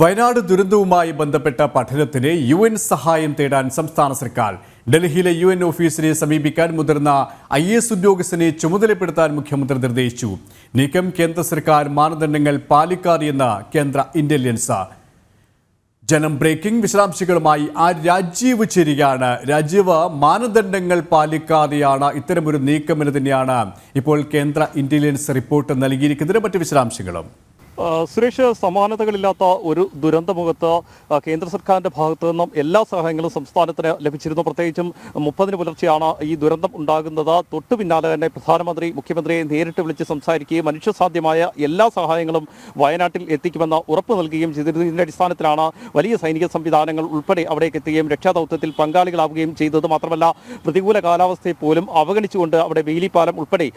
വയനാട് ദുരന്തവുമായി ബന്ധപ്പെട്ട പഠനത്തിന് U N സഹായം തേടാൻ സംസ്ഥാന സർക്കാർ. ഡൽഹിയിലെ യു എൻ ഓഫീസിനെ സമീപിക്കാൻ മുതിർന്ന ഐ എസ് ഉദ്യോഗസ്ഥനെ ചുമതലപ്പെടുത്താൻ മുഖ്യമന്ത്രി നിർദ്ദേശിച്ചു. നീക്കം കേന്ദ്ര സർക്കാർ മാനദണ്ഡങ്ങൾ പാലിക്കാതെയെന്ന് കേന്ദ്ര ഇന്റലിജൻസ്. ജനം ബ്രേക്കിംഗ് വിശദാംശങ്ങളുമായി ആ രാജീവ് ചേരുകയാണ്. രാജീവ് മാനദണ്ഡങ്ങൾ പാലിക്കാതെയാണ് ഇത്തരമൊരു നീക്കമെന്ന് തന്നെയാണ് ഇപ്പോൾ കേന്ദ്ര ഇന്റലിജൻസ് റിപ്പോർട്ട് നൽകിയിരിക്കുന്നതിന് മറ്റ് വിശദാംശങ്ങളും. സുരേഷ് സമാനതകളില്ലാത്ത ഒരു ദുരന്തമുഖത്ത് കേന്ദ്ര സർക്കാരിന്റെ ഭാഗത്തു നിന്നും എല്ലാ സഹായങ്ങളും സംസ്ഥാനത്തിന് ലഭിച്ചിരുന്നു. പ്രത്യേകിച്ചും മുപ്പതിന് പുലർച്ചെയാണ് ഈ ദുരന്തം ഉണ്ടാകുന്നത്. തൊട്ടു പിന്നാലെ തന്നെ പ്രധാനമന്ത്രി മുഖ്യമന്ത്രിയെ നേരിട്ട് വിളിച്ച് സംസാരിക്കുകയും മനുഷ്യസാധ്യമായ എല്ലാ സഹായങ്ങളും വയനാട്ടിൽ എത്തിക്കുമെന്ന് ഉറപ്പ് നൽകുകയും ചെയ്തിരുന്നു. ഇതിന്റെ അടിസ്ഥാനത്തിലാണ് വലിയ സൈനിക സംവിധാനങ്ങൾ ഉൾപ്പെടെ അവിടേക്ക് എത്തുകയും രക്ഷാദൗത്യത്തിൽ പങ്കാളികളാവുകയും ചെയ്തത്. മാത്രമല്ല പ്രതികൂല കാലാവസ്ഥയെ പോലും അവഗണിച്ചുകൊണ്ട് അവിടെ വേലിപ്പാലം ഉൾപ്പെടെ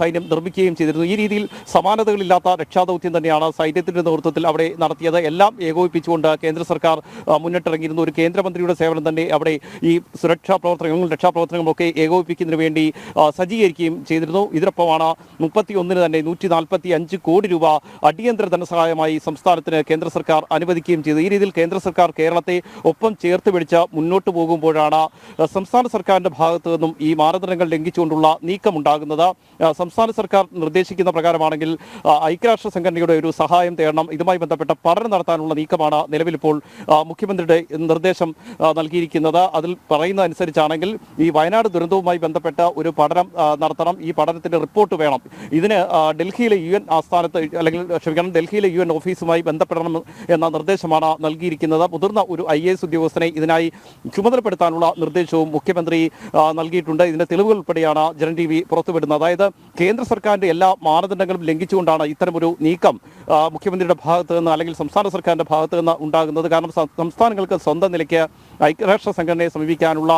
സൈന്യം നിർമ്മിക്കുകയും ചെയ്തിരുന്നു. ഈ രീതിയിൽ സമാനതകളില്ലാത്ത രക്ഷാദൗത്യം തന്നെയാണ് സൈന്യത്തിന്റെ നേതൃത്വത്തിൽ അവിടെ നടത്തിയത്. എല്ലാം ഏകോപിപ്പിച്ചുകൊണ്ട് കേന്ദ്ര സർക്കാർ മുന്നിട്ടിറങ്ങിയിരുന്നു. ഒരു കേന്ദ്രമന്ത്രിയുടെ സേവനം തന്നെ അവിടെ ഈ സുരക്ഷാ പ്രവർത്തനങ്ങളും രക്ഷാപ്രവർത്തനങ്ങളും ഒക്കെ ഏകോപിപ്പിക്കുന്നതിന് വേണ്ടി സജ്ജീകരിക്കുകയും ചെയ്തിരുന്നു. ഇതിനൊപ്പമാണ് മുപ്പത്തി ഒന്നിന് തന്നെ നൂറ്റി നാൽപ്പത്തി അഞ്ച് കോടി രൂപ അടിയന്തര ധനസഹായമായി സംസ്ഥാനത്തിന് കേന്ദ്ര സർക്കാർ അനുവദിക്കുകയും ചെയ്തു. ഈ രീതിയിൽ കേന്ദ്ര സർക്കാർ കേരളത്തെ ഒപ്പം ചേർത്ത് പിടിച്ച് മുന്നോട്ട് പോകുമ്പോഴാണ് സംസ്ഥാന സർക്കാരിന്റെ ഭാഗത്തു നിന്നും ഈ മാനദണ്ഡങ്ങൾ ലംഘിച്ചുകൊണ്ടുള്ള നീക്കമുണ്ടാകുന്നത്. സംസ്ഥാന സർക്കാർ നിർദ്ദേശിക്കുന്ന പ്രകാരമാണെങ്കിൽ ഐക്യരാഷ്ട്ര സംഘടനയുടെ ഒരു സഹായം തേടണം. ഇതുമായി ബന്ധപ്പെട്ട പഠനം നടത്താനുള്ള നീക്കമാണ് നിലവിലിപ്പോൾ മുഖ്യമന്ത്രിയുടെ നിർദ്ദേശം നൽകിയിരിക്കുന്നത്. അതിൽ പറയുന്ന അനുസരിച്ചാണെങ്കിൽ ഈ വയനാട് ദുരന്തവുമായി ബന്ധപ്പെട്ട ഒരു പഠനം നടത്തണം. ഈ പഠനത്തിന്റെ റിപ്പോർട്ട് വേണം. ഇതിന് ഡൽഹിയിലെ യു എൻ ആസ്ഥാനത്ത് അല്ലെങ്കിൽ ക്ഷമിക്കണം ഡൽഹിയിലെ യു എൻ ഓഫീസുമായി ബന്ധപ്പെടണം എന്ന നിർദ്ദേശമാണ് നൽകിയിരിക്കുന്നത്. മുതിർന്ന ഒരു ഐ എസ് ഉദ്യോഗസ്ഥനെ ഇതിനായി ചുമതലപ്പെടുത്താനുള്ള നിർദ്ദേശവും മുഖ്യമന്ത്രി നൽകിയിട്ടുണ്ട്. ഇതിന്റെ തെളിവുകൾ ഉൾപ്പെടെയാണ് ജനൻ ടി വി പുറത്തുവിടുന്നത്. അതായത് കേന്ദ്ര സർക്കാരിന്റെ എല്ലാ മാനദണ്ഡങ്ങളും ലംഘിച്ചുകൊണ്ടാണ് ഇത്തരമൊരു നീക്കം. മുഖ്യമന്ത്രിയുടെ ഭാഗത്തു നിന്ന് അല്ലെങ്കിൽ സംസ്ഥാന സർക്കാരിന്റെ ഭാഗത്തു നിന്ന് ഉണ്ടാകുന്നത്. കാരണം സംസ്ഥാനങ്ങൾക്ക് സ്വന്തം നിലയ്ക്ക് ഐക്യരാഷ്ട്ര സംഘടനയെ സമീപിക്കാനുള്ള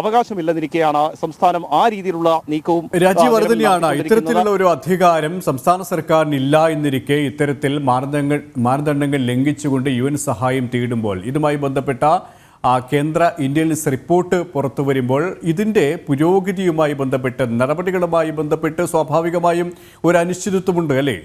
അവകാശമില്ലെന്നിരിക്കെയാണ് സംസ്ഥാനം ആ രീതിയിലുള്ള നീക്കവും രാജ്യവർദ്ധനെയാണ്. ഇത്തരത്തിലുള്ള ഒരു അധികാരം സംസ്ഥാന സർക്കാരിന് ഇല്ല എന്നിരിക്കെ ഇത്തരത്തിൽ മാനദണ്ഡങ്ങൾ മാനദണ്ഡങ്ങൾ ലംഘിച്ചുകൊണ്ട് യു എൻ സഹായം തേടുമ്പോൾ ഇതുമായി ബന്ധപ്പെട്ട ആ കേന്ദ്ര ഇന്റലിജൻസ് റിപ്പോർട്ട് പുറത്തു വരുമ്പോൾ ഇതിന്റെ പുരോഗതിയുമായി ബന്ധപ്പെട്ട് നടപടികളുമായി ബന്ധപ്പെട്ട് സ്വാഭാവികമായും ഒരു അനിശ്ചിതത്വമുണ്ട് അല്ലേ?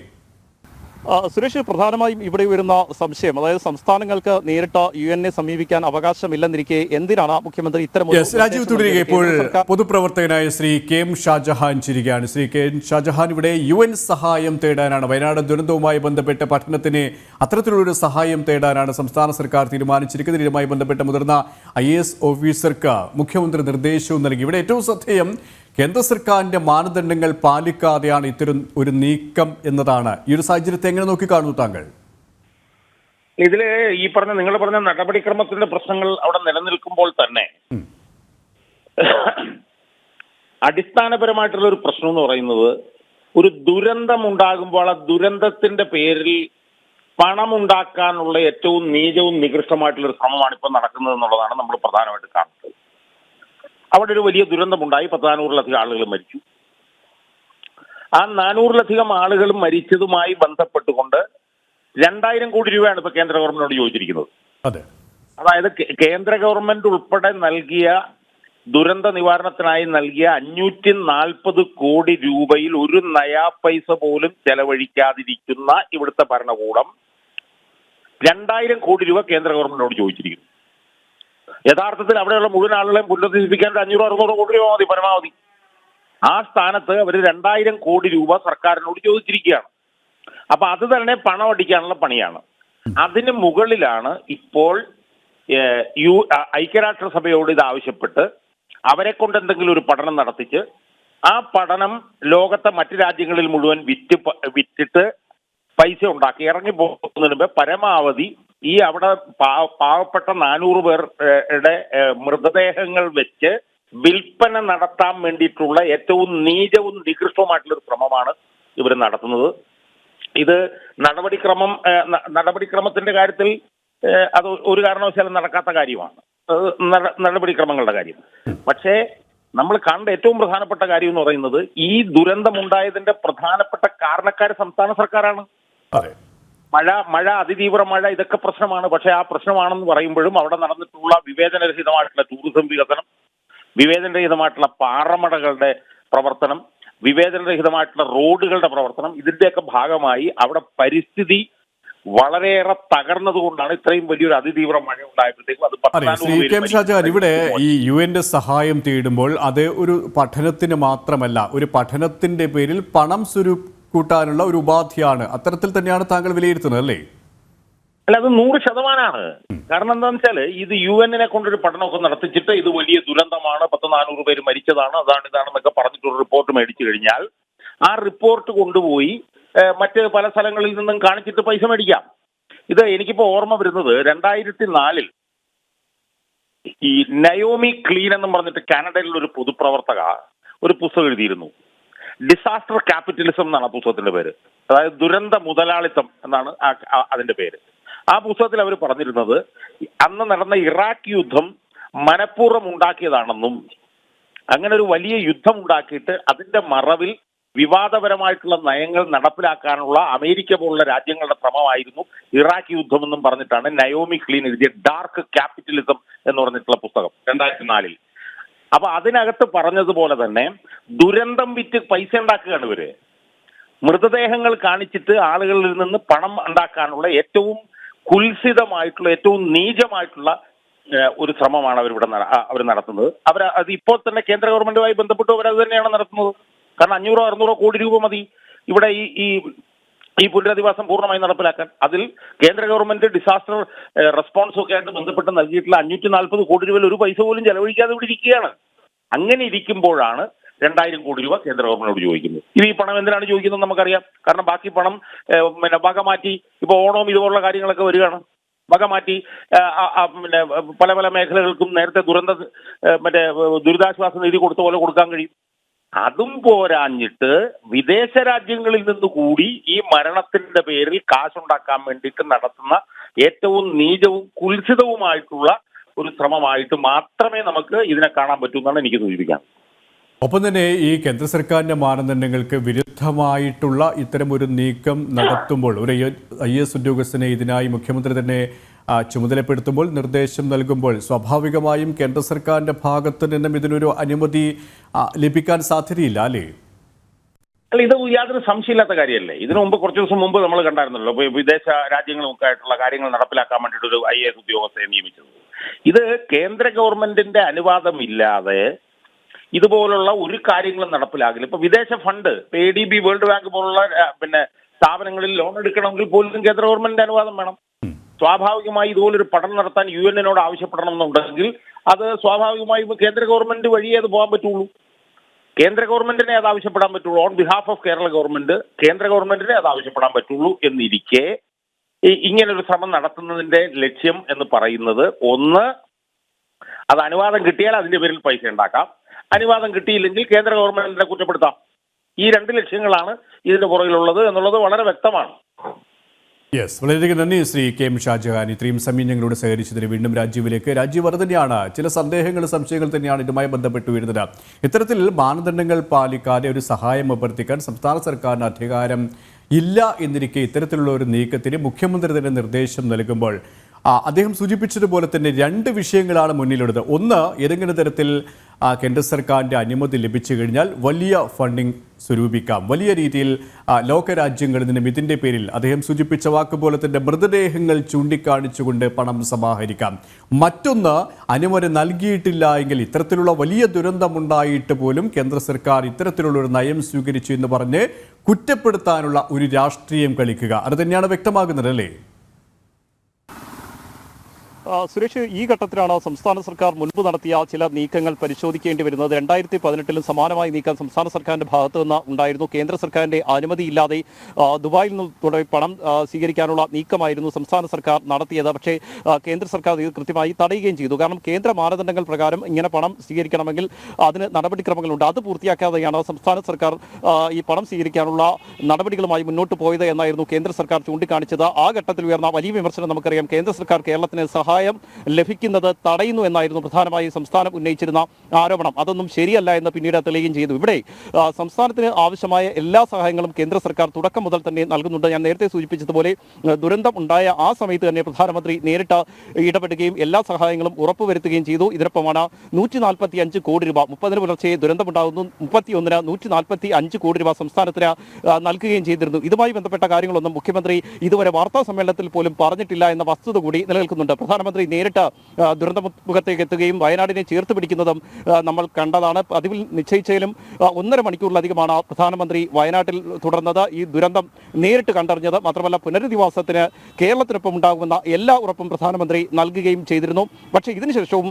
സുരേഷ് പ്രധാനമായും ഇവിടെ വരുന്ന സംശയം അതായത് സംസ്ഥാനങ്ങൾക്ക് നേരിട്ട് യു എന്നെ സമീപിക്കാൻ അവകാശമില്ലെന്നിരിക്കെ എന്തിനാണ് മുഖ്യമന്ത്രി ഇത്തരം രാജീവ് തുടരുക ഇപ്പോൾ പൊതുപ്രവർത്തകനായ ശ്രീ കെ എം ഷാജഹാൻ ചിരികയാണ് ശ്രീ കെ എം ഷാജഹാൻ ഇവിടെ യു എൻ സഹായം തേടാനാണ്. വയനാട് ദുരന്തവുമായി ബന്ധപ്പെട്ട് പട്ടണത്തിന് അത്തരത്തിലുള്ളൊരു സഹായം തേടാനാണ് സംസ്ഥാന സർക്കാർ തീരുമാനിച്ചിരിക്കുന്നത്. ഇതുമായി ബന്ധപ്പെട്ട മുതിർന്ന ഐ എസ് ഓഫീസർക്ക് മുഖ്യമന്ത്രി നിർദ്ദേശവും നൽകി. ഇവിടെ ഏറ്റവും ശ്രദ്ധേയം കേന്ദ്ര സർക്കാരിന്റെ മാനദണ്ഡങ്ങൾ പാലിക്കാതെയാണ് ഇത്തരം ഒരു നീക്കം എന്നതാണ് ഈ ഒരു സാഹചര്യത്തെ എങ്ങനെ നോക്കി കാണുന്നു താങ്കൾ? ഇതിൽ ഈ പറഞ്ഞ നിങ്ങൾ പറഞ്ഞ നടപടിക്രമത്തിന്റെ പ്രശ്നങ്ങൾ അവിടെ നിലനിൽക്കുമ്പോൾ തന്നെ അടിസ്ഥാനപരമായിട്ടുള്ള ഒരു പ്രശ്നം എന്ന് പറയുന്നത് ഒരു ദുരന്തം ഉണ്ടാകുമ്പോൾ ആ ദുരന്തത്തിന്റെ പേരിൽ പണമുണ്ടാക്കാനുള്ള ഏറ്റവും നീചവും നികൃഷ്ടമായിട്ടുള്ള ഒരു ശ്രമമാണ് ഇപ്പൊ നടക്കുന്നത് എന്നുള്ളതാണ് നമ്മൾ പ്രധാനമായിട്ട് കാണുന്നത്. അവിടെ ഒരു വലിയ ദുരന്തമുണ്ടായി. പത്ത് നാനൂറിലധികം ആളുകൾ മരിച്ചു. ആ നാനൂറിലധികം ആളുകൾ മരിച്ചതുമായി ബന്ധപ്പെട്ടുകൊണ്ട് രണ്ടായിരം കോടി രൂപയാണ് ഇപ്പൊ കേന്ദ്ര ഗവൺമെന്റിനോട് ചോദിച്ചിരിക്കുന്നത് അതെ. അതായത് കേന്ദ്ര ഗവൺമെന്റ് ഉൾപ്പെടെ നൽകിയ ദുരന്ത നിവാരണത്തിനായി നൽകിയ അഞ്ഞൂറ്റി നാൽപ്പത് കോടി രൂപയിൽ ഒരു നയാ പൈസ പോലും ചെലവഴിക്കാതിരിക്കുന്ന ഇവിടുത്തെ ഭരണകൂടം രണ്ടായിരം കോടി രൂപ കേന്ദ്ര ഗവൺമെന്റിനോട് ചോദിച്ചിരിക്കുന്നു. യഥാർത്ഥത്തിൽ അവിടെയുള്ള മുഴുവൻ ആളുകളെയും പുനരധിപ്പിക്കാൻ ഒരു അഞ്ഞൂറ് അറുന്നൂറ് കോടി രൂപ മതി പരമാവധി. ആ സ്ഥാനത്ത് അവർ രണ്ടായിരം കോടി രൂപ സർക്കാരിനോട് ചോദിച്ചിരിക്കുകയാണ്. അപ്പൊ അത് തന്നെ പണം അടിക്കാനുള്ള പണിയാണ്. അതിന് മുകളിലാണ് ഇപ്പോൾ യു ഐക്യരാഷ്ട്രസഭയോട് ഇത് ആവശ്യപ്പെട്ട് അവരെ കൊണ്ട് എന്തെങ്കിലും ഒരു പഠനം നടത്തിച്ച് ആ പഠനം ലോകത്തെ മറ്റ് രാജ്യങ്ങളിൽ മുഴുവൻ വിറ്റ് വിറ്റിട്ട് പൈസ ഉണ്ടാക്കി ഇറങ്ങി പോകുന്നതിന് മുമ്പ് പരമാവധി ഈ അവിടെ പാവപ്പെട്ട നാനൂറ് പേരുടെ മൃതദേഹങ്ങൾ വെച്ച് വിൽപ്പന നടത്താൻ വേണ്ടിയിട്ടുള്ള ഏറ്റവും നീചവും നികൃഷ്ടവുമായിട്ടുള്ള ഒരു ശ്രമമാണ് ഇവർ നടത്തുന്നത്. ഇത് നടപടിക്രമം നടപടിക്രമത്തിന്റെ കാര്യത്തിൽ അത് ഒരു കാരണവശാലും നടക്കാത്ത കാര്യമാണ്. നടപടിക്രമങ്ങളുടെ കാര്യം. പക്ഷേ നമ്മൾ കണ്ട ഏറ്റവും പ്രധാനപ്പെട്ട കാര്യം എന്ന് പറയുന്നത് ഈ ദുരന്തമുണ്ടായതിന്റെ പ്രധാനപ്പെട്ട കാരണക്കാർ സംസ്ഥാന സർക്കാരാണ്. മഴ മഴ അതിതീവ്ര മഴ ഇതൊക്കെ പ്രശ്നമാണ്. പക്ഷെ ആ പ്രശ്നമാണെന്ന് പറയുമ്പോഴും അവിടെ നടന്നിട്ടുള്ള വിവേചനരഹിതമായിട്ടുള്ള ടൂറിസം വികസനം വിവേചനരഹിതമായിട്ടുള്ള പാറമടകളുടെ പ്രവർത്തനം വിവേചനരഹിതമായിട്ടുള്ള റോഡുകളുടെ പ്രവർത്തനം ഇതിന്റെയൊക്കെ ഭാഗമായി അവിടെ പരിസ്ഥിതി വളരെയേറെ തകർന്നത് കൊണ്ടാണ് ഇത്രയും വലിയൊരു അതിതീവ്ര മഴ ഉണ്ടായപ്പോഴത്തേക്കും ഷാജഹാൻ ഇവിടെ ഈ യു എന്റെ സഹായം തേടുമ്പോൾ അത് ഒരു പഠനത്തിന് മാത്രമല്ല ഒരു പഠനത്തിന്റെ പേരിൽ പണം സ്വരൂകൂട്ടാനുള്ള ഒരു ഉപാധിയാണ്. അത്തരത്തിൽ തന്നെയാണ് താങ്കൾ വിലയിരുത്തുന്നത് അല്ലേ? അല്ല അത് നൂറ് ശതമാനമാണ് കാരണം എന്താണെന്ന് വെച്ചാൽ ഇത് യു എന്നിനെ കൊണ്ടൊരു പഠനമൊക്കെ നടത്തിച്ചിട്ട് ഇത് വലിയ ദുരന്തമാണ്. പത്ത് നാനൂറ് പേര് മരിച്ചതാണ്. അതാണ് ഇതാണെന്നൊക്കെ പറഞ്ഞിട്ടൊരു റിപ്പോർട്ട് മേടിച്ചു കഴിഞ്ഞാൽ ആ റിപ്പോർട്ട് കൊണ്ടുപോയി മറ്റ് പല സ്ഥലങ്ങളിൽ നിന്നും കാണിച്ചിട്ട് പൈസ മേടിക്കാം. ഇത് എനിക്കിപ്പോ ഓർമ്മ വരുന്നത് രണ്ടായിരത്തി നാലിൽ ഈ നയോമി ക്ലീൻ എന്ന് പറഞ്ഞിട്ട് കാനഡയിലുള്ള ഒരു പൊതുപ്രവർത്തക ഒരു പുസ്തകം എഴുതിയിരുന്നു. ഡിസാസ്റ്റർ ക്യാപിറ്റലിസം എന്നാണ് ആ പുസ്തകത്തിന്റെ പേര്. അതായത് ദുരന്ത മുതലാളിത്തം എന്നാണ് അതിന്റെ പേര്. ആ പുസ്തകത്തിൽ അവർ പറഞ്ഞിരുന്നത് അന്ന് നടന്ന ഇറാഖ് യുദ്ധം മനഃപൂർവം ഉണ്ടാക്കിയതാണെന്നും അങ്ങനെ ഒരു വലിയ യുദ്ധം ഉണ്ടാക്കിയിട്ട് അതിന്റെ മറവിൽ വിവാദപരമായിട്ടുള്ള നയങ്ങൾ നടപ്പിലാക്കാനുള്ള അമേരിക്ക പോലുള്ള രാജ്യങ്ങളുടെ ശ്രമമായിരുന്നു ഇറാഖ് യുദ്ധം എന്നും പറഞ്ഞിട്ടാണ് നയോമി ക്ലീൻ എഴുതിയ ഡാർക്ക് ക്യാപിറ്റലിസം എന്ന് പറഞ്ഞിട്ടുള്ള പുസ്തകം രണ്ടായിരത്തി നാലിൽ. അപ്പൊ അതിനകത്ത് പറഞ്ഞതുപോലെ തന്നെ ദുരന്തം വിറ്റ് പൈസ ഉണ്ടാക്കുകയാണ് ഇവർ. മൃതദേഹങ്ങൾ കാണിച്ചിട്ട് ആളുകളിൽ നിന്ന് പണം ഉണ്ടാക്കാനുള്ള ഏറ്റവും കുൽസിതമായിട്ടുള്ള ഏറ്റവും നീചമായിട്ടുള്ള ഒരു ശ്രമമാണ് അവരിവിടെ അവർ നടത്തുന്നത്. അവർ അത് ഇപ്പോൾ തന്നെ കേന്ദ്ര ഗവൺമെന്റുമായി ബന്ധപ്പെട്ട് അവർ അത് തന്നെയാണ് നടത്തുന്നത്. കാരണം അഞ്ഞൂറോ അറുന്നൂറോ കോടി രൂപ മതി. ഇവിടെ ഈ ഈ ഈ പുനരധിവാസം പൂർണമായി നടപ്പിലാക്കാൻ അതിൽ കേന്ദ്ര ഗവൺമെന്റ് ഡിസാസ്റ്റർ റെസ്പോൺസ് ഒക്കെ ആയിട്ട് ബന്ധപ്പെട്ട് നൽകിയിട്ടുള്ള അഞ്ഞൂറ്റി നാൽപ്പത് കോടി രൂപയിൽ ഒരു പൈസ പോലും ചെലവഴിക്കാതെ ഇവിടെ ഇരിക്കുകയാണ്. അങ്ങനെ ഇരിക്കുമ്പോഴാണ് രണ്ടായിരം കോടി രൂപ കേന്ദ്ര ഗവൺമെന്റിനോട് ചോദിക്കുന്നത്. ഇനി ഈ പണം എന്തിനാണ് ചോദിക്കുന്നത് നമുക്കറിയാം. കാരണം ബാക്കി പണം പിന്നെ വക മാറ്റി ഇപ്പൊ ഓണവും ഇതുപോലുള്ള കാര്യങ്ങളൊക്കെ വരികയാണ്. വക മാറ്റി പിന്നെ പല പല മേഖലകൾക്കും നേരത്തെ ദുരന്ത മറ്റേ ദുരിതാശ്വാസ നിധി കൊടുത്ത പോലെ കൊടുക്കാൻ കഴിയും. അതും പോരാഞ്ഞിട്ട് വിദേശ രാജ്യങ്ങളിൽ നിന്ന് കൂടി ഈ മരണത്തിന്റെ പേരിൽ കാശുണ്ടാക്കാൻ വേണ്ടിയിട്ട് നടത്തുന്ന ഏറ്റവും നീചവും കുൽസിതവുമായിട്ടുള്ള ഒരു ശ്രമമായിട്ട് മാത്രമേ നമുക്ക് ഇതിനെ കാണാൻ പറ്റൂ എന്നാണ് എനിക്ക് സൂചിപ്പിക്കാം ഒപ്പം തന്നെ ഈ കേന്ദ്ര സർക്കാരിന്റെ മാനദണ്ഡങ്ങൾക്ക് വിരുദ്ധമായിട്ടുള്ള ഇത്തരം ഒരു നീക്കം നടത്തുമ്പോൾ ഒരു ഐ എസ് ഉദ്യോഗസ്ഥനെ ഇതിനായി മുഖ്യമന്ത്രി തന്നെ ചുമതലപ്പെടുത്തുമ്പോൾ നിർദ്ദേശം നൽകുമ്പോൾ സ്വാഭാവികമായും കേന്ദ്ര സർക്കാരിന്റെ ഭാഗത്ത് നിന്നും ഇതിനൊരു അനുമതി ലഭിക്കാൻ സാധ്യതയില്ല അല്ലേ? അല്ല ഇത് യാതൊരു സംശയമില്ലാത്ത കാര്യമല്ലേ? ഇതിനു മുമ്പ് കുറച്ച് ദിവസം മുമ്പ് നമ്മൾ കണ്ടായിരുന്നല്ലോ വിദേശ രാജ്യങ്ങളുമൊക്കെ ആയിട്ടുള്ള കാര്യങ്ങൾ നടപ്പിലാക്കാൻ വേണ്ടിയിട്ട് ഒരു ഐ എസ് ഉദ്യോഗസ്ഥയെ നിയമിച്ചത്. ഇത് കേന്ദ്ര ഗവൺമെന്റിന്റെ അനുവാദം ഇല്ലാതെ ഇതുപോലുള്ള ഒരു കാര്യങ്ങളും നടപ്പിലാകില്ല. ഇപ്പൊ വിദേശ fund A D B world bank പോലുള്ള പിന്നെ സ്ഥാപനങ്ങളിൽ ലോൺ എടുക്കണമെങ്കിൽ പോലും കേന്ദ്ര ഗവൺമെന്റിന്റെ അനുവാദം വേണം. സ്വാഭാവികമായി ഇതുപോലൊരു പഠനം നടത്താൻ യു എന്നിനോട് ആവശ്യപ്പെടണമെന്നുണ്ടെങ്കിൽ അത് സ്വാഭാവികമായും കേന്ദ്ര ഗവൺമെന്റ് വഴിയേ അത് പോകാൻ പറ്റുള്ളൂ. കേന്ദ്ര ഗവൺമെന്റിനെ അത് ആവശ്യപ്പെടാൻ പറ്റുള്ളൂ. On behalf of Kerala government കേന്ദ്ര ഗവൺമെന്റിനെ അത് ആവശ്യപ്പെടാൻ പറ്റുള്ളൂ എന്നിരിക്കെ ഇങ്ങനൊരു ശ്രമം നടത്തുന്നതിന്റെ ലക്ഷ്യം എന്ന് പറയുന്നത് ഒന്ന് അത് അനുവാദം കിട്ടിയാൽ അതിന്റെ പേരിൽ പൈസ ഉണ്ടാക്കാം. അനുവാദം കിട്ടിയില്ലെങ്കിൽ കേന്ദ്ര ഗവൺമെന്റിനെ കുറ്റപ്പെടുത്താം. ഈ രണ്ട് ലക്ഷ്യങ്ങളാണ് ഇതിന്റെ പുറകിലുള്ളത് എന്നുള്ളത് വളരെ വ്യക്തമാണ്. യെസ് വളരെയധികം നന്ദി ശ്രീ കെ എം ഷാജഹാൻ. ഇത്രയും സമയം ഞങ്ങളോട് സഹകരിച്ചതിന് വീണ്ടും രാജീവിലേക്ക് രാജീവ് അത് തന്നെയാണ്. ചില സന്ദേഹങ്ങൾ സംശയങ്ങൾ തന്നെയാണ് ഇതുമായി ബന്ധപ്പെട്ട് വരുന്നത് ഇത്തരത്തിൽ മാനദണ്ഡങ്ങൾ പാലിക്കാതെ ഒരു സഹായം അഭ്യർത്ഥിക്കാൻ സംസ്ഥാന സർക്കാരിന് അധികാരം ഇല്ല എന്നിരിക്കെ ഇത്തരത്തിലുള്ള ഒരു നീക്കത്തിന് മുഖ്യമന്ത്രി തന്നെ നിർദ്ദേശം നൽകുമ്പോൾ അദ്ദേഹം സൂചിപ്പിച്ചതുപോലെ തന്നെ രണ്ട് വിഷയങ്ങളാണ് മുന്നിലുള്ളത്. ഒന്ന് ഏതെങ്കിലും തരത്തിൽ കേന്ദ്ര സർക്കാരിന്റെ അനുമതി ലഭിച്ചു കഴിഞ്ഞാൽ വലിയ ഫണ്ടിംഗ് സ്വരൂപിക്കാം. വലിയ രീതിയിൽ ലോകരാജ്യങ്ങളിൽ നിന്നും ഇതിന്റെ പേരിൽ അദ്ദേഹം സൂചിപ്പിച്ച വാക്കുപോലെ തന്നെ മൃതദേഹങ്ങൾ ചൂണ്ടിക്കാണിച്ചുകൊണ്ട് പണം സമാഹരിക്കാം. മറ്റൊന്ന് അനുമതി നൽകിയിട്ടില്ല എങ്കിൽ ഇത്തരത്തിലുള്ള വലിയ ദുരന്തമുണ്ടായിട്ട് പോലും കേന്ദ്ര സർക്കാർ ഇത്തരത്തിലുള്ള ഒരു നയം സ്വീകരിച്ചു എന്ന് പറഞ്ഞ് കുറ്റപ്പെടുത്താനുള്ള ഒരു രാഷ്ട്രീയം കളിക്കുക. അത് തന്നെയാണ് വ്യക്തമാകുന്നത് അല്ലേ? സുരേഷ് ഈ ഘട്ടത്തിലാണ് സംസ്ഥാന സർക്കാർ മുൻപ് നടത്തിയ ചില നീക്കങ്ങൾ പരിശോധിക്കേണ്ടി വരുന്നത്. രണ്ടായിരത്തി പതിനെട്ടിലും സമാനമായി നീക്കം സംസ്ഥാന സർക്കാരിന്റെ ഭാഗത്തു നിന്ന് ഉണ്ടായിരുന്നു. കേന്ദ്ര സർക്കാരിന്റെ അനുമതിയില്ലാതെ ദുബായിൽ നിന്ന് തുടങ്ങി പണം സ്വീകരിക്കാനുള്ള നീക്കമായിരുന്നു സംസ്ഥാന സർക്കാർ നടത്തിയത്. പക്ഷേ കേന്ദ്ര സർക്കാർ ഇത് കൃത്യമായി തടയുകയും ചെയ്തു. കാരണം കേന്ദ്ര മാനദണ്ഡങ്ങൾ പ്രകാരം ഇങ്ങനെ പണം സ്വീകരിക്കണമെങ്കിൽ അതിന് നടപടിക്രമങ്ങളുണ്ട്. അത് പൂർത്തിയാക്കാതെയാണ് സംസ്ഥാന സർക്കാർ ഈ പണം സ്വീകരിക്കാനുള്ള നടപടികളുമായി മുന്നോട്ട് പോയത് എന്നായിരുന്നു കേന്ദ്ര സർക്കാർ ചൂണ്ടിക്കാണിച്ചത്. ആ ഘട്ടത്തിൽ ഉയർന്ന വലിയ വിമർശനം നമുക്കറിയാം. കേന്ദ്ര സർക്കാർ കേരളത്തിന് സഹായം സഹായം ലഭിക്കുന്നത് തടയുന്നു എന്നായിരുന്നു പ്രധാനമായും സംസ്ഥാനം ഉന്നയിച്ചിരുന്ന ആരോപണം. അതൊന്നും ശരിയല്ല എന്ന് പിന്നീട് തെളിയുകയും ചെയ്തു. ഇവിടെ സംസ്ഥാനത്തിന് ആവശ്യമായ എല്ലാ സഹായങ്ങളും കേന്ദ്ര സർക്കാർ തുടക്കം മുതൽ തന്നെ നൽകുന്നുണ്ട്. ഞാൻ നേരത്തെ സൂചിപ്പിച്ചതുപോലെ ദുരന്തം ഉണ്ടായ ആ സമയത്ത് തന്നെ പ്രധാനമന്ത്രി നേരിട്ട് ഇടപെടുകയും എല്ലാ സഹായങ്ങളും ഉറപ്പുവരുത്തുകയും ചെയ്തു. ഇതിനൊപ്പമാണ് നൂറ്റി നാൽപ്പത്തി അഞ്ച് കോടി രൂപ മുപ്പതിന് പുലർച്ചെ ദുരന്തമുണ്ടാകുന്നു. മുപ്പത്തി ഒന്നിന് നൂറ്റി നാൽപ്പത്തി അഞ്ച് കോടി രൂപ സംസ്ഥാനത്തിന് നൽകുകയും ചെയ്തിരുന്നു. ഇതുമായി ബന്ധപ്പെട്ട കാര്യങ്ങളൊന്നും മുഖ്യമന്ത്രി ഇതുവരെ വാർത്താ സമ്മേളനത്തിൽ പോലും പറഞ്ഞിട്ടില്ല എന്ന വസ്തുത കൂടി നിലനിൽക്കുന്നുണ്ട്. പ്രധാനമന്ത്രി നേരിട്ട് ദുരന്ത ദുരന്തമുഖത്തേക്ക് എത്തുകയും വയനാടിനെ ചേർത്ത് പിടിക്കുന്നതും നമ്മൾ കണ്ടതാണ്. അതിൽ നിശ്ചയിച്ചതിലും ഒന്നര മണിക്കൂറിലധികമാണ് പ്രധാനമന്ത്രി വയനാട്ടിൽ തുടർന്നത് ഈ ദുരന്തം നേരിട്ട് കണ്ടറിഞ്ഞത്. മാത്രമല്ല പുനരധിവാസത്തിന് കേരളത്തിനൊപ്പം ഉണ്ടാകുമെന്ന എല്ലാ ഉറപ്പും പ്രധാനമന്ത്രി നൽകുകയും ചെയ്തിരുന്നു. പക്ഷേ ഇതിനുശേഷവും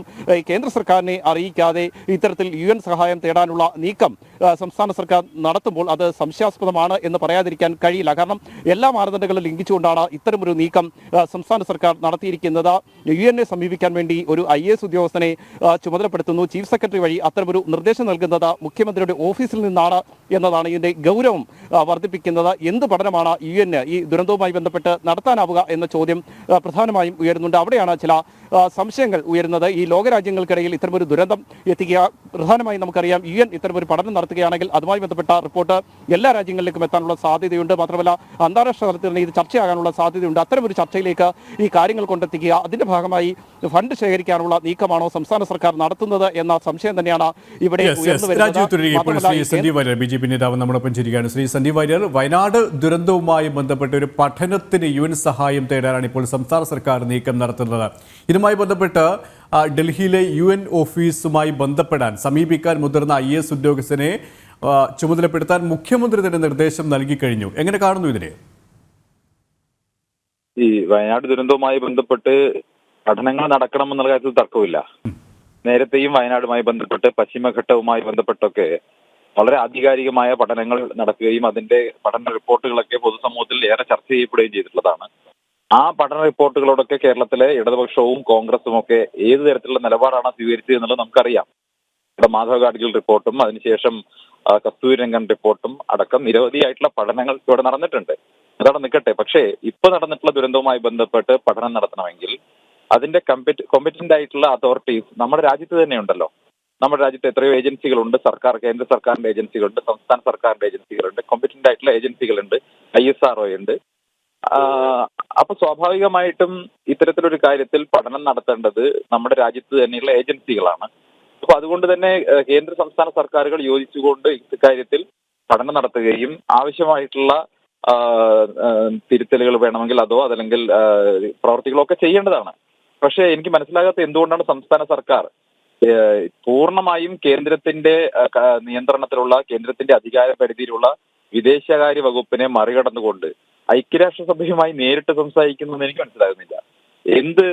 കേന്ദ്ര സർക്കാരിനെ അറിയിക്കാതെ ഇത്തരത്തിൽ യു എൻ സഹായം തേടാനുള്ള നീക്കം സംസ്ഥാന സർക്കാർ നടത്തുമ്പോൾ അത് സംശയാസ്പദമാണ് എന്ന് പറയാതിരിക്കാൻ കഴിയില്ല. കാരണം എല്ലാ മാനദണ്ഡങ്ങളും ലംഘിച്ചുകൊണ്ടാണ് ഇത്തരമൊരു നീക്കം സംസ്ഥാന സർക്കാർ നടത്തിയിരിക്കുന്നത്. യു എന്നെ സമീപിക്കാൻ വേണ്ടി ഒരു ഐ എസ് ഉദ്യോഗസ്ഥനെ ചുമതലപ്പെടുത്തുന്നു. ചീഫ് സെക്രട്ടറി വഴി അത്തരമൊരു നിർദ്ദേശം നൽകുന്നത് മുഖ്യമന്ത്രിയുടെ ഓഫീസിൽ നിന്നാണ് എന്നതാണ് ഇതിന്റെ ഗൗരവം വർദ്ധിപ്പിക്കുന്നത്. എന്ത് പഠനമാണ് യു എൻ ഈ ദുരന്തവുമായി ബന്ധപ്പെട്ട് നടത്താനാവുക എന്ന ചോദ്യം പ്രധാനമായും ഉയരുന്നുണ്ട്. അവിടെയാണ് ചില സംശയങ്ങൾ ഉയരുന്നത് ഈ ലോകരാജ്യങ്ങൾക്കിടയിൽ ഇത്തരമൊരു ദുരന്തം എത്തിക്കുക. പ്രധാനമായും നമുക്കറിയാം യു എൻ ഇത്തരമൊരു പഠനം നടത്തുകയാണെങ്കിൽ അതുമായി ബന്ധപ്പെട്ട റിപ്പോർട്ട് എല്ലാ രാജ്യങ്ങളിലേക്കും എത്താനുള്ള സാധ്യതയുണ്ട്. മാത്രമല്ല അന്താരാഷ്ട്ര തലത്തിൽ തന്നെ ഇത് ചർച്ചയാകാനുള്ള സാധ്യതയുണ്ട്. അത്തരമൊരു ചർച്ചയിലേക്ക് ഈ കാര്യങ്ങൾ കൊണ്ടെത്തിക്കുക അതിന്റെ ഭാഗമായി ഫണ്ട് ശേഖരിക്കാനുള്ള നീക്കമാണോ സംസ്ഥാന സർക്കാർ നടത്തുന്നത് എന്ന സംശയം തന്നെയാണ് ഇവിടെ ബി ജെ പി നേതാവ് നമ്മോടൊപ്പം ചിരിക്കുകയാണ്. ശ്രീ സന്ദീപ് വാര്യർ വയനാട് ദുരന്തവുമായി ബന്ധപ്പെട്ട ഒരു പഠനത്തിന് യു എൻ സഹായം തേടാനാണ് ഇപ്പോൾ സംസ്ഥാന സർക്കാർ നീക്കം നടത്തുന്നത്. ഇതുമായി ബന്ധപ്പെട്ട് ഡൽഹിയിലെ യു എൻ ഓഫീസുമായി ബന്ധപ്പെടാൻ സമീപിക്കാൻ മുതിർന്ന ഐ എസ് ഉദ്യോഗസ്ഥനെ ചുമതലപ്പെടുത്താൻ മുഖ്യമന്ത്രി തന്നെ നിർദ്ദേശം നൽകി കഴിഞ്ഞു. എങ്ങനെ കാണുന്നു ഇതിനെ? ഈ വയനാട് ദുരന്തവുമായി ബന്ധപ്പെട്ട് പഠനങ്ങൾ നടക്കണമെന്നുള്ള കാര്യത്തിൽ തർക്കമില്ല. നേരത്തെയും വയനാടുമായി ബന്ധപ്പെട്ട് പശ്ചിമഘട്ടവുമായി ബന്ധപ്പെട്ടൊക്കെ വളരെ ആധികാരികമായ പഠനങ്ങൾ നടക്കുകയും അതിന്റെ പഠന റിപ്പോർട്ടുകളൊക്കെ പൊതുസമൂഹത്തിൽ ഏറെ ചർച്ച ചെയ്യപ്പെടുകയും ചെയ്തിട്ടുള്ളതാണ്. ആ പഠന റിപ്പോർട്ടുകളോടൊക്കെ കേരളത്തിലെ ഇടതുപക്ഷവും കോൺഗ്രസും ഒക്കെ ഏത് തരത്തിലുള്ള നിലപാടാണ് സ്വീകരിച്ചത് എന്നുള്ളത് നമുക്കറിയാം. ഇവിടെ മാധവ് ഗാഡ്ഗിൽ റിപ്പോർട്ടും അതിനുശേഷം കസ്തൂരിരംഗൻ കസ്തൂരി രംഗൻ റിപ്പോർട്ടും അടക്കം നിരവധിയായിട്ടുള്ള പഠനങ്ങൾ ഇവിടെ നടന്നിട്ടുണ്ട്. അതവിടെ നിൽക്കട്ടെ. പക്ഷേ ഇപ്പൊ നടന്നിട്ടുള്ള ദുരന്തവുമായി ബന്ധപ്പെട്ട് പഠനം നടത്തണമെങ്കിൽ അതിന്റെ കമ്പറ്റ് കോമ്പറ്റന്റ് ആയിട്ടുള്ള അതോറിറ്റീസ് നമ്മുടെ രാജ്യത്ത് തന്നെ ഉണ്ടല്ലോ. നമ്മുടെ രാജ്യത്ത് എത്രയോ ഏജൻസികളുണ്ട്. സർക്കാർ കേന്ദ്ര സർക്കാരിന്റെ ഏജൻസികളുണ്ട് സംസ്ഥാന സർക്കാരിന്റെ ഏജൻസികളുണ്ട് കോമ്പറ്റന്റ് ആയിട്ടുള്ള ഏജൻസികളുണ്ട് ഐ എസ് ആർ ഉണ്ട് ആ, അപ്പൊ സ്വാഭാവികമായിട്ടും ഇത്തരത്തിലൊരു കാര്യത്തിൽ പഠനം നടത്തേണ്ടത് നമ്മുടെ രാജ്യത്ത് തന്നെയുള്ള ഏജൻസികളാണ്. അപ്പൊ അതുകൊണ്ട് തന്നെ കേന്ദ്ര സംസ്ഥാന സർക്കാരുകൾ യോജിച്ചുകൊണ്ട് ഇക്കാര്യത്തിൽ പഠനം നടത്തുകയും ആവശ്യമായിട്ടുള്ള തിരുത്തലുകൾ വേണമെങ്കിൽ അതോ അതല്ലെങ്കിൽ പ്രവർത്തികളോ ഒക്കെ ചെയ്യേണ്ടതാണ്. പക്ഷേ എനിക്ക് മനസ്സിലാകാത്ത എന്തുകൊണ്ടാണ് സംസ്ഥാന സർക്കാർ പൂർണമായും കേന്ദ്രത്തിന്റെ നിയന്ത്രണത്തിലുള്ള കേന്ദ്രത്തിന്റെ അധികാര പരിധിയിലുള്ള വിദേശകാര്യ വകുപ്പിനെ മറികടന്നുകൊണ്ട് ഐക്യരാഷ്ട്രസഭയുമായി നേരിട്ട് സംസാരിക്കുന്നതെന്ന് എനിക്ക് മനസ്സിലാകുന്നില്ല. എന്ത്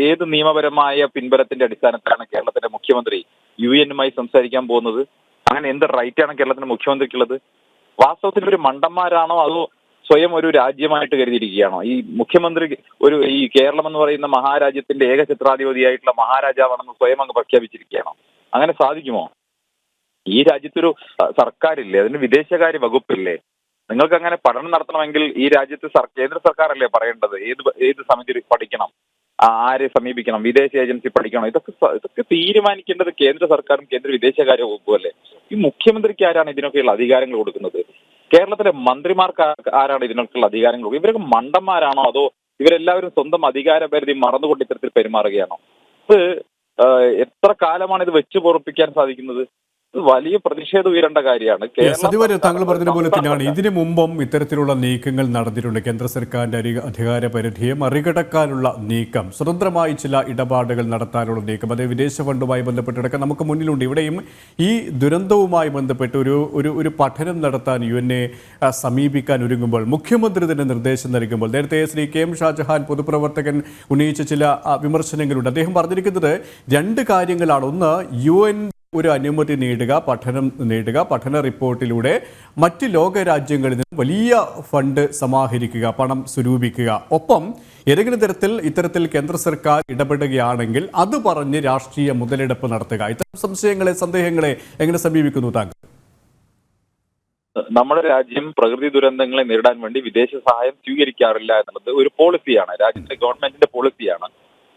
ഏത് നിയമപരമായ പിൻബലത്തിന്റെ അടിസ്ഥാനത്തിലാണ് കേരളത്തിന്റെ മുഖ്യമന്ത്രി യു എനുമായി സംസാരിക്കാൻ പോകുന്നത്? അങ്ങനെ എന്ത് റൈറ്റാണ് കേരളത്തിന്റെ മുഖ്യമന്ത്രിക്കുള്ളത്? വാസ്തവത്തിൽ ഒരു മണ്ടന്മാരാണോ അതോ സ്വയം ഒരു രാജ്യമായിട്ട് കരുതിയിരിക്കുകയാണോ? ഈ മുഖ്യമന്ത്രി ഒരു ഈ കേരളം എന്ന് പറയുന്ന മഹാരാജ്യത്തിന്റെ ഏക ചിത്രാധിപതിയായിട്ടുള്ള മഹാരാജാവാണെന്ന് സ്വയം അങ്ങ് പ്രഖ്യാപിച്ചിരിക്കുകയാണോ? അങ്ങനെ സാധിക്കുമോ? ഈ രാജ്യത്തൊരു സർക്കാരില്ലേ? അതിന് വിദേശകാര്യ വകുപ്പില്ലേ? നിങ്ങൾക്ക് അങ്ങനെ പഠനം നടത്തണമെങ്കിൽ ഈ രാജ്യത്ത് സർ കേന്ദ്ര സർക്കാരല്ലേ പറയേണ്ടത്? ഏത് ഏത് സമിതി പഠിക്കണം? ആരെ സമീപിക്കണം? വിദേശ ഏജൻസി പഠിക്കണം? ഇതൊക്കെ ഇതൊക്കെ തീരുമാനിക്കേണ്ടത് കേന്ദ്ര സർക്കാരും കേന്ദ്ര വിദേശകാര്യ വകുപ്പും അല്ലേ? ഈ മുഖ്യമന്ത്രിക്ക് ആരാണ് ഇതിനൊക്കെയുള്ള അധികാരങ്ങൾ കൊടുക്കുന്നത്? കേരളത്തിലെ മന്ത്രിമാർക്ക് ആരാണ് ഇതിനൊക്കെയുള്ള അധികാരങ്ങൾ ഇവരൊക്കെ മണ്ടന്മാരാണോ അതോ ഇവരെല്ലാവരും സ്വന്തം അധികാര പരിധി മറന്നുകൊണ്ട് ഇത്തരത്തിൽ പെരുമാറുകയാണോ? ഇത് എത്ര കാലമാണ് ഇത് വെച്ചു പൊറപ്പിക്കാൻ സാധിക്കുന്നത്? വലിയ പ്രതിഷേധം ഉയരേണ്ട കാര്യമാണ്. സതിവരെ താങ്കൾ പറഞ്ഞതുപോലെ തന്നെയാണ്. ഇതിനു മുമ്പും ഇത്തരത്തിലുള്ള നീക്കങ്ങൾ നടന്നിട്ടുണ്ട്. കേന്ദ്ര സർക്കാരിന്റെ അധികാര പരിധിയെ മറികടക്കാനുള്ള നീക്കം സ്വതന്ത്രമായി ചില ഇടപാടുകൾ നടത്താനുള്ള നീക്കം അതേ വിദേശ ഫണ്ടുമായി ബന്ധപ്പെട്ടിടക്കം നമുക്ക് മുന്നിലുണ്ട്. ഇവിടെയും ഈ ദുരന്തവുമായി ബന്ധപ്പെട്ട് ഒരു ഒരു ഒരു പഠനം നടത്താൻ യു എൻ സമീപിക്കാൻ ഒരുങ്ങുമ്പോൾ മുഖ്യമന്ത്രി തന്നെ നിർദ്ദേശം നൽകുമ്പോൾ നേരത്തെ ശ്രീ കെ എം ഷാജഹാൻ പൊതുപ്രവർത്തകൻ ഉന്നയിച്ച ചില വിമർശനങ്ങളുണ്ട്. അദ്ദേഹം പറഞ്ഞിരിക്കുന്നത് രണ്ട് കാര്യങ്ങളാണ്. ഒന്ന് യു എൻ ഒരു അനുമതി നേടുക പഠനം നേടുക പഠന റിപ്പോർട്ടിലൂടെ മറ്റ് ലോക രാജ്യങ്ങളിൽ നിന്ന് വലിയ ഫണ്ട് സമാഹരിക്കുക പണം സ്വരൂപിക്കുക. ഒപ്പം ഏതെങ്കിലും തരത്തിൽ ഇത്തരത്തിൽ കേന്ദ്ര സർക്കാർ ഇടപെടുകയാണെങ്കിൽ അത് പറഞ്ഞ് രാഷ്ട്രീയ മുതലെടുപ്പ് നടത്തുക. ഇത്തരം സംശയങ്ങളെ സന്ദേഹങ്ങളെ എങ്ങനെ സമീപിക്കുന്നു താങ്കൾ? നമ്മുടെ രാജ്യം പ്രകൃതി ദുരന്തങ്ങളെ നേരിടാൻ വേണ്ടി വിദേശ സഹായം സ്വീകരിക്കാറില്ല എന്നുള്ളത് ഒരു പോളിസിയാണ്. രാജ്യത്തെ ഗവൺമെന്റിന്റെ പോളിസിയാണ്.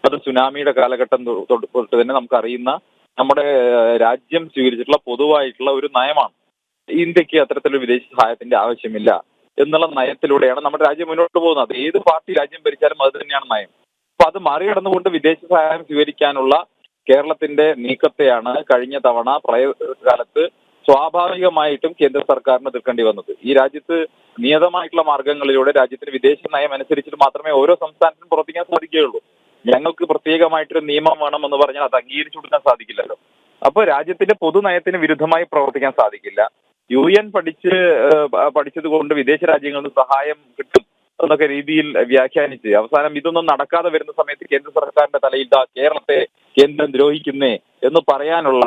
അത് സുനാമിയുടെ കാലഘട്ടം തൊട്ട് തന്നെ നമുക്ക് അറിയുന്ന നമ്മുടെ രാജ്യം സ്വീകരിച്ചിട്ടുള്ള പൊതുവായിട്ടുള്ള ഒരു നയമാണ്. ഇന്ത്യയ്ക്ക് അത്തരത്തിലൊരു വിദേശ സഹായത്തിന്റെ ആവശ്യമില്ല എന്നുള്ള നയത്തിലൂടെയാണ് നമ്മുടെ രാജ്യം മുന്നോട്ട് പോകുന്നത്. അത് ഏത് പാർട്ടി രാജ്യം ഭരിച്ചാലും അത് തന്നെയാണ് നയം. അപ്പൊ അത് മറികടന്നുകൊണ്ട് വിദേശ സഹായം സ്വീകരിക്കാനുള്ള കേരളത്തിന്റെ നീക്കത്തെയാണ് കഴിഞ്ഞ തവണ പ്രളയകാലത്ത് സ്വാഭാവികമായിട്ടും കേന്ദ്ര സർക്കാരിന് എതിർക്കേണ്ടി വന്നത്. ഈ രാജ്യത്ത് നിയതമായിട്ടുള്ള മാർഗങ്ങളിലൂടെ രാജ്യത്തിന് വിദേശ നയം അനുസരിച്ചിട്ട് മാത്രമേ ഓരോ സംസ്ഥാനത്തിനും പ്രവർത്തിക്കാൻ സാധിക്കുകയുള്ളൂ. ഞങ്ങൾക്ക് പ്രത്യേകമായിട്ടൊരു നിയമം വേണം എന്ന് പറഞ്ഞാൽ അത് അംഗീകരിച്ചു കൊടുക്കാൻ സാധിക്കില്ലല്ലോ. അപ്പൊ രാജ്യത്തിന്റെ പൊതുനയത്തിന് വിരുദ്ധമായി പ്രവർത്തിക്കാൻ സാധിക്കില്ല. യു എൻ പഠിച്ച് പഠിച്ചത് കൊണ്ട് വിദേശ രാജ്യങ്ങളിൽ നിന്ന് സഹായം കിട്ടും എന്നൊക്കെ രീതിയിൽ വ്യാഖ്യാനിച്ച് അവസാനം ഇതൊന്നും നടക്കാതെ വരുന്ന സമയത്ത് കേന്ദ്ര സർക്കാരിന്റെ തലയിൽ ഇതാ കേരളത്തെ കേന്ദ്രം ദ്രോഹിക്കുന്നേ എന്ന് പറയാനുള്ള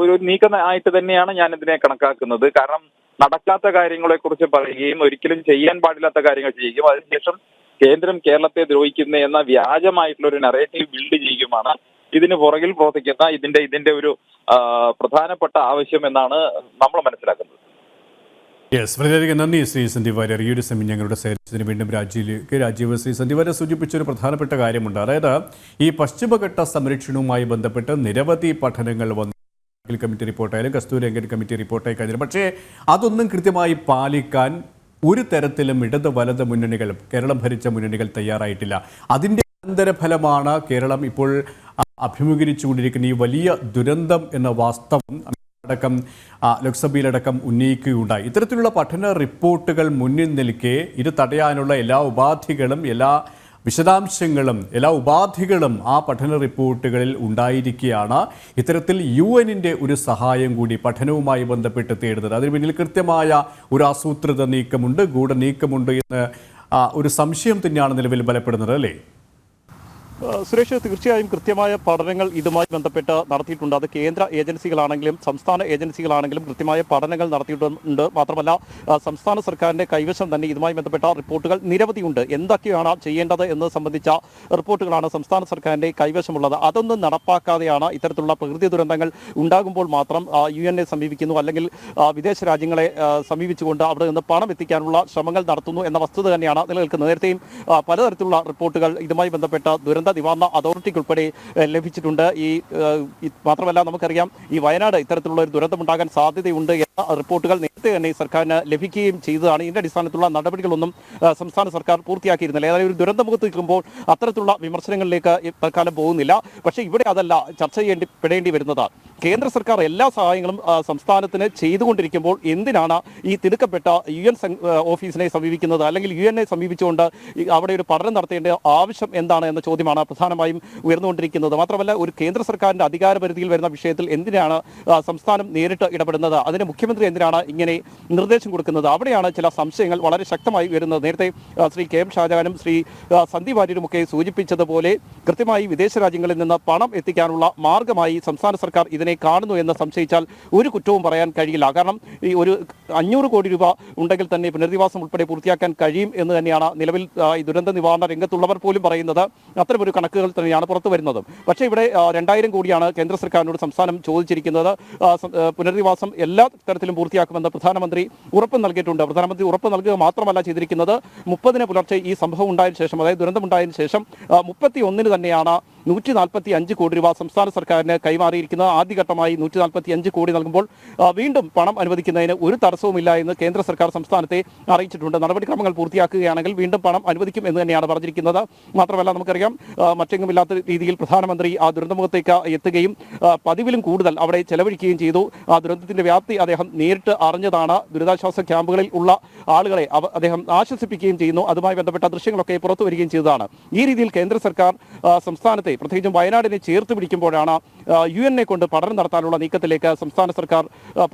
ഒരു നീക്കം ആയിട്ട് തന്നെയാണ് ഞാൻ ഇതിനെ കണക്കാക്കുന്നത്. കാരണം നടക്കാത്ത കാര്യങ്ങളെ കുറിച്ച് പറയുകയും ഒരിക്കലും ചെയ്യാൻ പാടില്ലാത്ത കാര്യങ്ങൾ ചെയ്യുകയും അതിനുശേഷം കേന്ദ്രം കേരളത്തെ ദ്രോഹിക്കുന്ന എന്ന വ്യാജമായിട്ടുള്ള ഒരു നറേറ്റീവ് ബിൽഡ് ചെയ്യുകയുമാണ്. ഇതിന് പുറകിൽ പ്രവർത്തിക്കുന്ന ഇതിന്റെ ഇതിന്റെ ഒരു പ്രധാനപ്പെട്ട ആവശ്യം എന്നാണ് നമ്മൾ മനസ്സിലാക്കുന്നത്. യെസ് വളരെയധികം നന്ദി. ശ്രീ സന്ദീപ് വാര്യർ ഈ ഒരു സമയം ഞങ്ങളുടെ സേവനത്തിന് വീണ്ടും രാജ്യയിലേക്ക് രാജീവ് ശ്രീ സന്ദീപ് വാര്യർ സൂചിപ്പിച്ച ഒരു പ്രധാനപ്പെട്ട കാര്യമുണ്ട്. അതായത് ഈ പശ്ചിമഘട്ട സംരക്ഷണവുമായി ബന്ധപ്പെട്ട് നിരവധി പഠനങ്ങൾ വന്നു. കമ്മിറ്റി റിപ്പോർട്ടായാലും കസ്തൂരി രംഗൻ കമ്മിറ്റി റിപ്പോർട്ടായി കഴിഞ്ഞു പക്ഷേ അതൊന്നും കൃത്യമായി പാലിക്കാൻ ഒരു തരത്തിലും ഇടത് വലത് മുന്നണികൾ കേരളം ഭരിച്ച മുന്നണികൾ തയ്യാറായിട്ടില്ല. അതിന്റെ അനന്തരഫലമാണ് കേരളം ഇപ്പോൾ അഭിമുഖീകരിച്ചു അഭിമുഖീകരിച്ചുകൊണ്ടിരിക്കുന്ന ഈ വലിയ ദുരന്തം എന്ന വാസ്തവം അടക്കം ലോക്സഭയിലടക്കം ഉന്നയിക്കുകയുണ്ടായി. ഇത്തരത്തിലുള്ള പഠന റിപ്പോർട്ടുകൾ മുന്നിൽ നിൽക്കെ ഇത് തടയാനുള്ള എല്ലാ ഉപാധികളും എല്ലാ വിശദാംശങ്ങളും എല്ലാ ഉപാധികളും ആ പഠന റിപ്പോർട്ടുകളിൽ ഉണ്ടായിരിക്കുകയാണ്. ഇത്തരത്തിൽ യു എനിന്റെ ഒരു സഹായം കൂടി പഠനവുമായി ബന്ധപ്പെട്ട് തേടുന്നത്. അതിന് പിന്നിൽ കൃത്യമായ ഒരു ആസൂത്രിത നീക്കമുണ്ട് ഗൂഢനീക്കമുണ്ട് എന്ന് ഒരു സംശയം തന്നെയാണ് നിലവിൽ ബലപ്പെടുന്നത് അല്ലേ? സുരേഷ് തീർച്ചയായും കൃത്യമായ പഠനങ്ങൾ ഇതുമായി ബന്ധപ്പെട്ട് നടത്തിയിട്ടുണ്ട്. അത് കേന്ദ്ര ഏജൻസികളാണെങ്കിലും സംസ്ഥാന ഏജൻസികളാണെങ്കിലും കൃത്യമായ പഠനങ്ങൾ നടത്തിയിട്ടുണ്ട്. മാത്രമല്ല സംസ്ഥാന സർക്കാരിന്റെ കൈവശം തന്നെ ഇതുമായി ബന്ധപ്പെട്ട റിപ്പോർട്ടുകൾ നിരവധിയുണ്ട്. എന്തൊക്കെയാണ് ചെയ്യേണ്ടത് എന്നത് സംബന്ധിച്ച റിപ്പോർട്ടുകളാണ് സംസ്ഥാന സർക്കാരിന്റെ കൈവശമുള്ളത്. അതൊന്നും നടപ്പാക്കാതെയാണ് ഇത്തരത്തിലുള്ള പ്രകൃതി ദുരന്തങ്ങൾ ഉണ്ടാകുമ്പോൾ മാത്രം യു എൻ എ സമീപിക്കുന്നു. അല്ലെങ്കിൽ വിദേശ രാജ്യങ്ങളെ സമീപിച്ചുകൊണ്ട് അവിടെ നിന്ന് പണം എത്തിക്കാനുള്ള ശ്രമങ്ങൾ നടത്തുന്നു എന്ന വസ്തുത തന്നെയാണ് നിലനിൽക്കുന്നത്. നേരത്തെയും പലതരത്തിലുള്ള റിപ്പോർട്ടുകൾ ഇതുമായി ബന്ധപ്പെട്ട ദുരന്ത നിവാരണ അതോറിറ്റിക്ക് ഉൾപ്പെടെ ലഭിച്ചിട്ടുണ്ട്. ഈ മാത്രമല്ല നമുക്കറിയാം ഈ വയനാട് ഇത്തരത്തിലുള്ള ഒരു ദുരന്തമുണ്ടാകാൻ സാധ്യതയുണ്ട് എന്ന റിപ്പോർട്ടുകൾ നേരത്തെ തന്നെ സർക്കാരിന് ലഭിക്കുകയും ചെയ്തതാണ്. ഇതിന്റെ അടിസ്ഥാനത്തിലുള്ള നടപടികളൊന്നും സംസ്ഥാന സർക്കാർ പൂർത്തിയാക്കിയിരുന്നില്ല. ഏതായാലും ഒരു ദുരന്തമുഖത്ത് നിൽക്കുമ്പോൾ അത്തരത്തിലുള്ള വിമർശനങ്ങളിലേക്ക് തൽക്കാലം പോകുന്നില്ല. പക്ഷേ ഇവിടെ അതല്ല ചർച്ച ചെയ്യേണ്ടി പെടേണ്ടി വരുന്നത് കേന്ദ്ര സർക്കാർ എല്ലാ സഹായങ്ങളും സംസ്ഥാനത്തിന് ചെയ്തുകൊണ്ടിരിക്കുമ്പോൾ എന്തിനാണ് ഈ തിടുക്കപ്പെട്ട യു എൻ ഓഫീസിനെ സമീപിക്കുന്നത്? അല്ലെങ്കിൽ യു എനെ സമീപിച്ചുകൊണ്ട് അവിടെ ഒരു പഠനം നടത്തേണ്ട ആവശ്യം എന്താണ് എന്ന ചോദ്യമാണ് പ്രധാനമായും ഉയർന്നുകൊണ്ടിരിക്കുന്നത്. മാത്രമല്ല ഒരു കേന്ദ്ര സർക്കാരിന്റെ അധികാര പരിധിയിൽ വരുന്ന വിഷയത്തിൽ എന്തിനാണ് സംസ്ഥാനം നേരിട്ട് ഇടപെടുന്നത്? അതിന് മുഖ്യമന്ത്രി എന്തിനാണ് ഇങ്ങനെ നിർദ്ദേശം കൊടുക്കുന്നത്? അവിടെയാണ് ചില സംശയങ്ങൾ വളരെ ശക്തമായി ഉയരുന്നത്. നേരത്തെ ശ്രീ കെ എം ഷാജാനും ശ്രീ സന്ദീപ് വാര്യരുമൊക്കെ സൂചിപ്പിച്ചതുപോലെ കൃത്യമായി വിദേശ രാജ്യങ്ങളിൽ നിന്ന് പണം എത്തിക്കാനുള്ള മാർഗമായി സംസ്ഥാന സർക്കാർ ഇതിനെ കാണുന്നു എന്ന് സംശയിച്ചാൽ ഒരു കുറ്റവും പറയാൻ കഴിയില്ല. കാരണം ഈ ഒരു അഞ്ഞൂറ് കോടി രൂപ ഉണ്ടെങ്കിൽ തന്നെ പുനരധിവാസം ഉൾപ്പെടെ പൂർത്തിയാക്കാൻ കഴിയും എന്ന് തന്നെയാണ് നിലവിൽ ഈ ദുരന്ത നിവാരണ രംഗത്തുള്ളവർ പോലും പറയുന്നത്. അത്തരമൊരു കണക്കുകൾ തന്നെയാണ് പുറത്തു വരുന്നത്. പക്ഷേ ഇവിടെ രണ്ടായിരം കോടിയാണ് കേന്ദ്ര സർക്കാരിനോട് സംസ്ഥാനം ചോദിച്ചിരിക്കുന്നത്. പുനരധിവാസം എല്ലാ തരത്തിലും പൂർത്തിയാക്കുമെന്ന് പ്രധാനമന്ത്രി ഉറപ്പ് നൽകിയിട്ടുണ്ട്. പ്രധാനമന്ത്രി ഉറപ്പ് നൽകുക മാത്രമല്ല ചെയ്തിരിക്കുന്നത്. മുപ്പതിന് പുലർച്ചെ ഈ സംഭവം ഉണ്ടായതിനു ശേഷം അതായത് ദുരന്തമുണ്ടായതിനു ശേഷം മുപ്പത്തി ഒന്നിന് തന്നെയാണ് നൂറ്റി നാൽപ്പത്തി അഞ്ച് കോടി രൂപ സംസ്ഥാന സർക്കാരിന് കൈമാറിയിരിക്കുന്നത് ആദ്യഘട്ടമായി നൂറ്റി നാൽപ്പത്തി അഞ്ച് കോടി നൽകുമ്പോൾ വീണ്ടും പണം അനുവദിക്കുന്നതിന് ഒരു തടസ്സവുമില്ല എന്ന് കേന്ദ്ര സർക്കാർ സംസ്ഥാനത്തെ അറിയിച്ചിട്ടുണ്ട്. നടപടിക്രമങ്ങൾ പൂർത്തിയാക്കുകയാണെങ്കിൽ വീണ്ടും പണം അനുവദിക്കും എന്ന് തന്നെയാണ് പറഞ്ഞിരിക്കുന്നത്. മാത്രമല്ല നമുക്കറിയാം മറ്റെങ്ങുമില്ലാത്ത രീതിയിൽ പ്രധാനമന്ത്രി ആ ദുരന്തമുഖത്തേക്ക് എത്തുകയും പതിവിലും കൂടുതൽ അവിടെ ചെലവഴിക്കുകയും ചെയ്തു. ആ ദുരന്തത്തിന്റെ വ്യാപ്തി അദ്ദേഹം നേരിട്ട് അറിഞ്ഞതാണ്. ദുരിതാശ്വാസ ക്യാമ്പുകളിൽ ഉള്ള ആളുകളെ അദ്ദേഹം ആശ്വസിപ്പിക്കുകയും ചെയ്യുന്നു. അതുമായി ബന്ധപ്പെട്ട ദൃശ്യങ്ങളൊക്കെ പുറത്തു വരികയും ചെയ്തതാണ്. ഈ രീതിയിൽ കേന്ദ്ര സർക്കാർ ആ, സംസ്ഥാനത്തെ പ്രത്യേകിച്ചും വയനാടിനെ ചേർത്ത് പിടിക്കുമ്പോഴാണ് യു എൻ കൊണ്ട് പഠനം നടത്താനുള്ള നീക്കത്തിലേക്ക് സംസ്ഥാന സർക്കാർ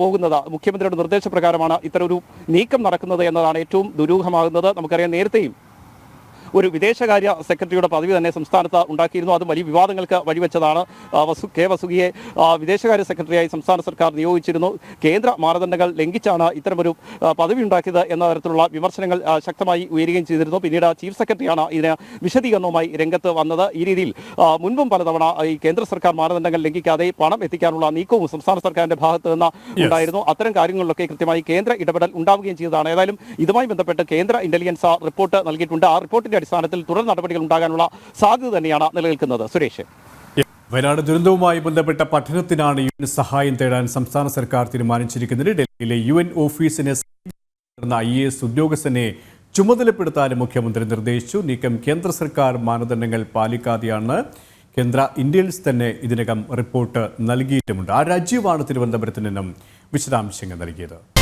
പോകുന്നത്. മുഖ്യമന്ത്രിയുടെ നിർദ്ദേശപ്രകാരമാണ് ഇത്തരം ഒരു നീക്കം നടക്കുന്നത് എന്നതാണ് ഏറ്റവും ദുരൂഹമാകുന്നത്. നമുക്കറിയാം നേരത്തെയും ഒരു വിദേശകാര്യ സെക്രട്ടറിയുടെ പദവി തന്നെ സംസ്ഥാനത്ത് ഉണ്ടാക്കിയിരുന്നു. അത് വലിയ വിവാദങ്ങൾക്ക് വഴിവെച്ചതാണ്. വസു കെ വസുകിയെ വിദേശകാര്യ സെക്രട്ടറിയായി സംസ്ഥാന സർക്കാർ നിയോഗിച്ചിരുന്നു. കേന്ദ്ര മാനദണ്ഡങ്ങൾ ലംഘിച്ചാണ് ഇത്തരമൊരു പദവി ഉണ്ടാക്കിയത് എന്ന തരത്തിലുള്ള വിമർശനങ്ങൾ ശക്തമായി ഉയരുകയും ചെയ്തിരുന്നു. പിന്നീട് ചീഫ് സെക്രട്ടറിയാണ് ഇതിന് വിശദീകരണവുമായി രംഗത്ത് വന്നത്. ഈ രീതിയിൽ മുൻപും പലതവണ ഈ കേന്ദ്ര സർക്കാർ മാനദണ്ഡങ്ങൾ ലംഘിക്കാതെ പണം എത്തിക്കാനുള്ള നീക്കവും സംസ്ഥാന സർക്കാരിന്റെ ഭാഗത്ത് നിന്ന് ഉണ്ടായിരുന്നു. അത്തരം കാര്യങ്ങളിലൊക്കെ കൃത്യമായി കേന്ദ്ര ഇടപെടൽ ഉണ്ടാവുകയും ചെയ്തതാണ്. ഏതായാലും ഇതുമായി ബന്ധപ്പെട്ട് കേന്ദ്ര ഇന്റലിജൻസ് റിപ്പോർട്ട് നൽകിയിട്ടുണ്ട്. ആ റിപ്പോർട്ടിന്റെ റിപ്പോർട്ടിന്റെ അടിസ്ഥാനത്തിൽ തുടർ നടപടികൾ ഉണ്ടാകാനുള്ള സാധ്യത തന്നെയാണ് നിലനിൽക്കുന്നത്. സുരേഷ്. വയനാട് ദുരന്തവുമായി ബന്ധപ്പെട്ട പഠനത്തിനാണ് യു എൻ സഹായം തേടാൻ സംസ്ഥാന സർക്കാർ തീരുമാനിച്ചിരിക്കുന്നത്. ഡൽഹിയിലെ യു എൻ ഓഫീസിനെ ഐ എ എസ് ഉദ്യോഗസ്ഥനെ ചുമതലപ്പെടുത്താനും മുഖ്യമന്ത്രി നിർദ്ദേശിച്ചു. നീക്കം കേന്ദ്ര സർക്കാർ മാനദണ്ഡങ്ങൾ പാലിക്കാതെയാണ് കേന്ദ്ര ഇന്ത്യൻസ് തന്നെ ഇതിനകം റിപ്പോർട്ട് നൽകിയിട്ടുമുണ്ട്. ആ രാജ്യമാണ് തിരുവനന്തപുരത്ത് നിന്നും വിശദാംശങ്ങൾ നൽകിയത്.